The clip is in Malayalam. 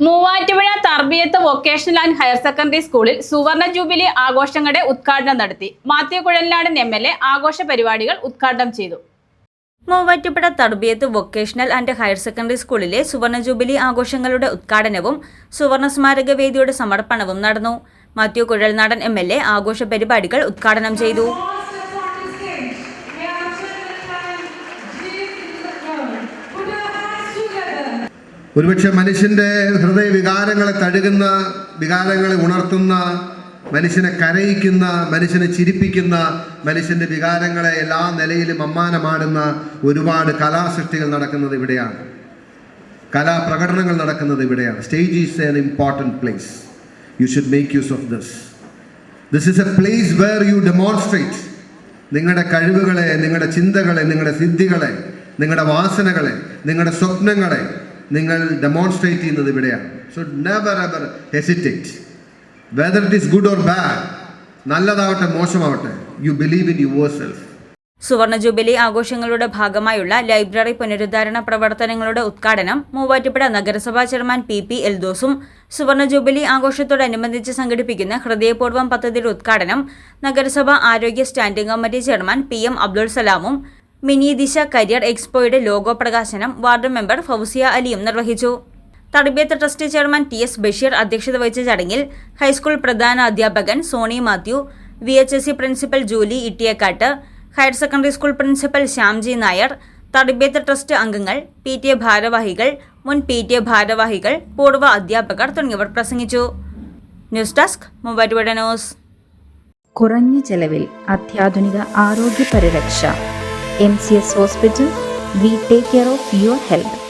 Muvattupuzha Tarbiyath vocational and higher secondary സ്കൂളിൽ സുവർണ ജൂബിലി ആഘോഷങ്ങളുടെ ഉദ്ഘാടനം നടത്തി Mathew Kuzhalnadan M L A ആഘോഷ പരിപാടികൾ ഉദ്ഘാടനം ചെയ്തു. Muvattupuzha Tarbiyath vocational and higher secondary സ്കൂളിലെ സുവർണ ജൂബിലി ആഘോഷങ്ങളുടെ ഉദ്ഘാടനവും സുവർണ സ്മാരക വേദിയുടെ സമർപ്പണവും നടന്നു. Mathew Kuzhalnadan M L A ആഘോഷ പരിപാടികൾ ഉദ്ഘാടനം ചെയ്തു. ഒരുപക്ഷെ മനുഷ്യന്റെ ഹൃദയ വികാരങ്ങളെ തഴുകുന്ന വികാരങ്ങളെ ഉണർത്തുന്ന മനുഷ്യനെ കരയിക്കുന്ന മനുഷ്യനെ ചിരിപ്പിക്കുന്ന മനുഷ്യന്റെ വികാരങ്ങളെ എല്ലാ നിലയിലും അമ്മാനമാടുന്ന ഒരുപാട് കലാസൃഷ്ടികൾ നടക്കുന്നത് ഇവിടെയാണ്. കലാപ്രകടനങ്ങൾ നടക്കുന്നത് ഇവിടെയാണ്. Stage is an important place you should make use of this this is a place where you demonstrate നിങ്ങളുടെ കഴിവുകളെ നിങ്ങളുടെ ചിന്തകളെ നിങ്ങളുടെ സിദ്ധികളെ നിങ്ങളുടെ വാസനകളെ നിങ്ങളുടെ സ്വപ്നങ്ങളെ നിങ്ങൾ ഡെമോൺസ്ട്രേറ്റ് ചെയ്യുന്നത് ഇവിടെയാണ്. So never ever hesitate whether it is good or bad നല്ലതാവട്ടെ മോശമാവട്ടെ you believe in yourself സുവർണ ജൂബിലി ആഘോഷങ്ങളുടെ ഭാഗമായുള്ള ലൈബ്രറി പുനരുദ്ധാരണ പ്രവർത്തനങ്ങളുടെ ഉദ്ഘാടനം മൂവാറ്റുപുഴ നഗരസഭാ ചെയർമാൻ പി പി എൽദോസും സുവർണ ജൂബിലി ആഘോഷത്തോടനുബന്ധിച്ച് സംഘടിപ്പിക്കുന്ന ഹൃദയപൂർവം പദ്ധതിയുടെ ഉദ്ഘാടനം നഗരസഭാ ആരോഗ്യ standing committee chairman P M Abdul സലാമും mini Disha career എക്സ്പോയുടെ ലോഗോ പ്രകാശനം വാർഡ് മെമ്പർ ഫൗസിയ അലിയും നിർവഹിച്ചു. Tarbiyath trust chairman T S Basheer അധ്യക്ഷത വഹിച്ച ചടങ്ങിൽ ഹൈസ്കൂൾ പ്രധാന അധ്യാപകൻ Sony Mathew V H S C principal Julie Ittiyakkat higher secondary school principal Shyamji Nair Tarbiyath trust അംഗങ്ങൾ പി ടി എ ഭാരവാഹികൾ മുൻ പി ടി എ ഭാരവാഹികൾ പൂർവ അധ്യാപകർ തുടങ്ങിയവർ പ്രസംഗിച്ചു. News desk Mumbai news. കുറഞ്ഞ ചെലവിൽ അത്യാധുനിക ആരോഗ്യ പരിരക്ഷ. MCS Hospital, we take care of your health.